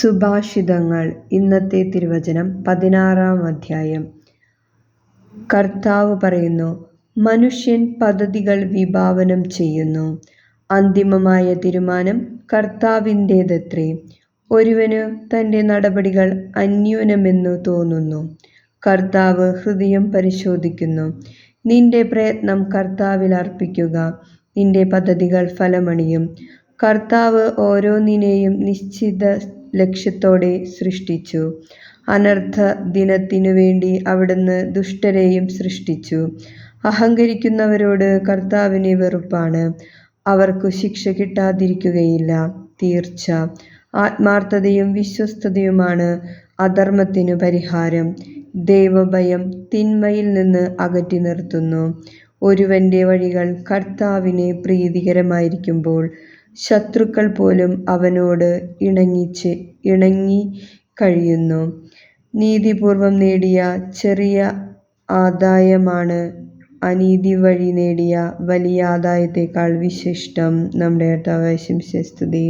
സുഭാഷിതങ്ങൾ. ഇന്നത്തെ തിരുവചനം പതിനാറാം അധ്യായം. കർത്താവ് പറയുന്നു മനുഷ്യൻ പദ്ധതികൾ വിഭാവനം ചെയ്യുന്നു. അന്തിമമായ തീരുമാനം കർത്താവിന്റേതത്രേ. ഒരുവന് തന്റെ നടപടികൾ അന്യൂനമെന്നു തോന്നുന്നു. കർത്താവ് ഹൃദയം പരിശോധിക്കുന്നു. നിന്റെ പ്രയത്നം കർത്താവിൽ അർപ്പിക്കുക. നിന്റെ പദ്ധതികൾ ഫലമണിയും. കർത്താവ് ഓരോന്നിനെയും നിശ്ചിത ലക്ഷ്യത്തോടെ സൃഷ്ടിച്ചു. അനർത്ഥ ദിനത്തിനു വേണ്ടി അവിടുന്ന് ദുഷ്ടരെയും സൃഷ്ടിച്ചു. അഹങ്കരിക്കുന്നവരോട് കർത്താവിനെ വെറുപ്പാണ്. അവർക്കു ശിക്ഷ കിട്ടാതിരിക്കുകയില്ല. തീർച്ച. ആത്മാർത്ഥതയും വിശ്വസ്തതയുമാണ് അധർമ്മത്തിനു പരിഹാരം. ദൈവഭയം തിന്മയിൽ നിന്ന് അകറ്റി നിർത്തുന്നു. ഒരുവന്റെ വഴികൾ കർത്താവിനെ പ്രീതികരമായിരിക്കുമ്പോൾ ശത്രുക്കൾ പോലും അവനോട് ഇണങ്ങിച്ച് ഇണങ്ങി കഴിയുന്നു. നീതിപൂർവം നേടിയ ചെറിയ ആദായമാണ് അനീതി വഴി നേടിയ വലിയ ആദായത്തേക്കാൾ വിശിഷ്ടം. നമ്മുടെ കർത്താവായ ശംസ്തുതി